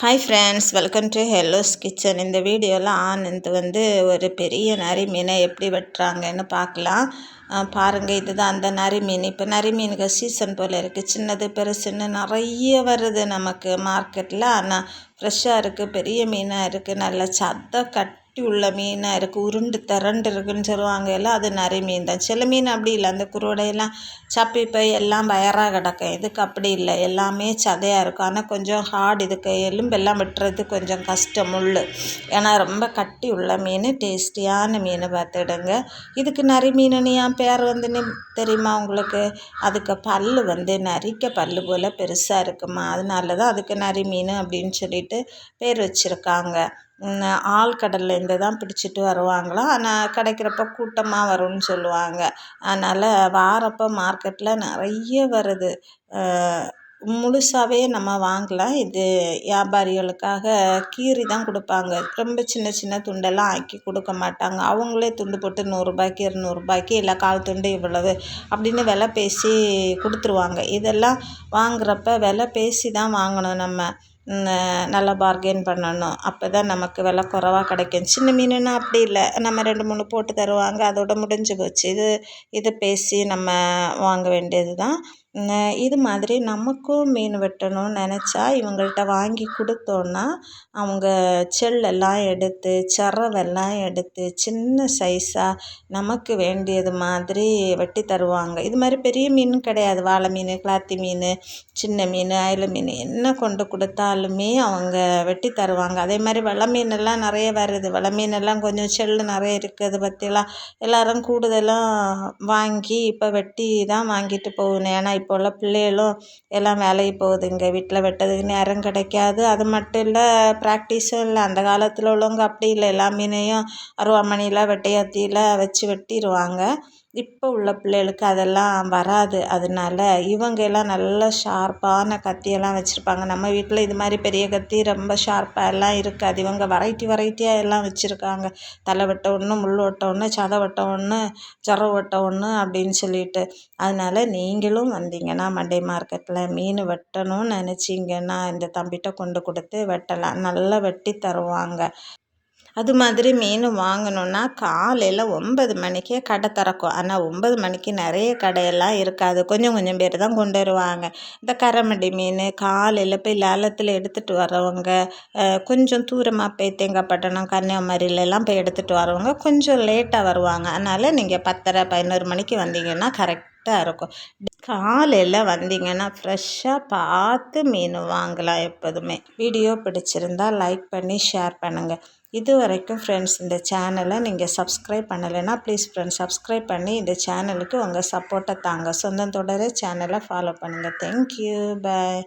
Hi friends welcome to hello's kitchen இந்த வீடியோவில் ஆனந்த் வந்து ஒரு பெரிய நரி மீனை எப்படி வெட்டுறாங்கன்னு பார்க்கலாம். பாருங்கள் இதுதான் அந்த நரி மீன். இப்போ நரி மீனுக்கு சீசன் போல் இருக்குது சின்னது பெருசுன்னு நிறைய வருது நமக்கு மார்க்கெட்டில் ஆனால் ஃப்ரெஷ்ஷாக இருக்குது பெரிய மீனாக இருக்குது நல்ல சத்த கட் கட்டி உள்ள மீனாக இருக்குது உருண்டு திரண்டு இருக்குன்னு சொல்லுவாங்க எல்லாம் அது நரி மீன் தான். சில மீன் அப்படி இல்லை அந்த குருவடையெல்லாம் சப்பி போய் எல்லாம் வயராக கிடக்கும். இதுக்கு அப்படி இல்லை எல்லாமே சதையாக இருக்கும். ஆனால் கொஞ்சம் ஹார்டு இதுக்கு எலும்பெல்லாம் வெட்டுறது கொஞ்சம் கஷ்டம் முள் ஏன்னா ரொம்ப கட்டி உள்ள மீன் டேஸ்டியான மீன் பார்த்துடுங்க. இதுக்கு நரி மீனுன்னு என் பேர் வந்துன்னு தெரியுமா உங்களுக்கு? அதுக்கு பல் வந்து நரிக்க பல் போல் பெருசாக இருக்குமா? அதனால தான் அதுக்கு நரி மீன் அப்படின்னு சொல்லிட்டு பேர் வச்சுருக்காங்க. ஆழ்கடல்லேருந்து தான் பிடிச்சிட்டு வருவாங்களாம் ஆனால் கிடைக்கிறப்ப கூட்டமாக வரும்னு சொல்லுவாங்க. அதனால் வாரப்போ மார்க்கெட்டில் நிறைய வருது. முழுசாகவே நம்ம வாங்கலாம் இது வியாபாரிகளுக்காக கீறி தான் கொடுப்பாங்க. ரொம்ப சின்ன சின்ன துண்டெல்லாம் ஆக்கி கொடுக்க மாட்டாங்க. அவங்களே துண்டு போட்டு நூறுரூபாய்க்கு இரநூறுபாய்க்கு இல்லை கால் துண்டு இவ்வளவு அப்படின்னு விலை பேசி கொடுத்துருவாங்க. இதெல்லாம் வாங்குறப்ப விலை பேசி தான் வாங்கணும் நம்ம. நல்லா பார்கெயின் பண்ணணும். அப்போ தான் நமக்கு வில குறைவாக கிடைக்கும். சின்ன மீனுன்னா அப்படி இல்லை. நம்ம ரெண்டு மூணு போட்டு தருவாங்க. அதோடு முடிஞ்சு போச்சு. இது இது பேசி நம்ம வாங்க வேண்டியது தான் இது மாதிரி நமக்கும் மீன் வெட்டணும்னு நினச்சா இவங்கள்ட்ட வாங்கி கொடுத்தோன்னா அவங்க செல்லெல்லாம் எடுத்து சரவெல்லாம் எடுத்து சின்ன சைஸாக நமக்கு வேண்டியது மாதிரி வெட்டி தருவாங்க. இது மாதிரி பெரிய மீன் கிடையாது. வாழை மீன் கிளாத்தி மீன் சின்ன மீன் அயில மீன் என்ன கொண்டு கொடுத்தாலுமே அவங்க வெட்டி தருவாங்க. அதே மாதிரி வலை மீனெல்லாம் நிறைய வருது. வலை மீனெல்லாம் கொஞ்சம் செல்லு நிறைய இருக்குது பற்றிலாம் எல்லோரும் கூடுதலாக வாங்கி இப்போ வெட்டி தான் வாங்கிட்டு போகணும் ஏன்னா இப்போ உள்ள பிள்ளைகளும் எல்லாம் வேலைக்கு போகுதுங்க வீட்டில் வெட்டுறதுக்கு நேரம் கிடைக்காது. அது மட்டும் இல்லை ப்ராக்டிஸும் இல்லை. அந்த காலத்தில் உள்ளவங்க அப்படி இல்லை. எல்லா மீனையும் அருவாமனையில் வெட்டையாத்தியில் வச்சு வெட்டிடுவாங்க இப்போ உள்ள பிள்ளைகளுக்கு அதெல்லாம் வராது. அதனால இவங்க எல்லாம் நல்ல ஷார்ப்பான கத்தியெல்லாம் வச்சுருப்பாங்க. நம்ம வீட்டில் இது மாதிரி பெரிய கத்தி ரொம்ப ஷார்ப்பாக எல்லாம் இருக்காது. இவங்க வெரைட்டி வெரைட்டியாக எல்லாம் வச்சுருக்காங்க. தலை வெட்ட ஒன்று முள் வெட்ட ஒன்று சதை வெட்ட ஒன்று சொர வெட்ட ஒன்று அப்படின்னு சொல்லிட்டு. அதனால் நீங்களும் வந்தீங்கன்னா மண்டே மார்க்கெட்டில் மீன் வெட்டணும்னு நினச்சிங்கன்னா இந்த தம்பிகிட்ட கொண்டு கொடுத்து வெட்டலாம். நல்லா வெட்டி தருவாங்க. அது மாதிரி மீன் வாங்கணுன்னா காலையில் ஒன்பது மணிக்கே கடை திறக்கும். ஆனால் ஒன்பது மணிக்கு நிறைய கடையெல்லாம் இருக்காது. கொஞ்சம் கொஞ்சம் பேர் தான் கொண்டு வருவாங்க. இந்த கரமண்டி மீன் காலையில் போய் லேலத்தில் எடுத்துகிட்டு வரவங்க கொஞ்சம் தூரமாக போய் தேங்காய்பட்டணம் கன்னியாகுமரியிலலாம் போய் எடுத்துகிட்டு வரவங்க கொஞ்சம் லேட்டாக வருவாங்க. அதனால் நீங்கள் பத்தரை பதினோரு மணிக்கு வந்தீங்கன்னா கரெக்டாக இருக்கும். காலையில் வந்தீங்கன்னா ஃப்ரெஷ்ஷாக பார்த்து மீன் வாங்கலாம் எப்போதுமே. வீடியோ பிடிச்சிருந்தா லைக் பண்ணி ஷேர் பண்ணுங்கள் இது வரைக்கும் ஃப்ரெண்ட்ஸ் இந்த சேனலை நீங்கள் சப்ஸ்கிரைப் பண்ணலைன்னா ப்ளீஸ் ஃப்ரெண்ட்ஸ் சப்ஸ்கிரைப் பண்ணி இந்த சேனலுக்கு உங்கள் சப்போர்ட்டை தாங்க. சொந்தம் தொடர சேனலை ஃபாலோ பண்ணுங்கள் தேங்க்யூ பாய்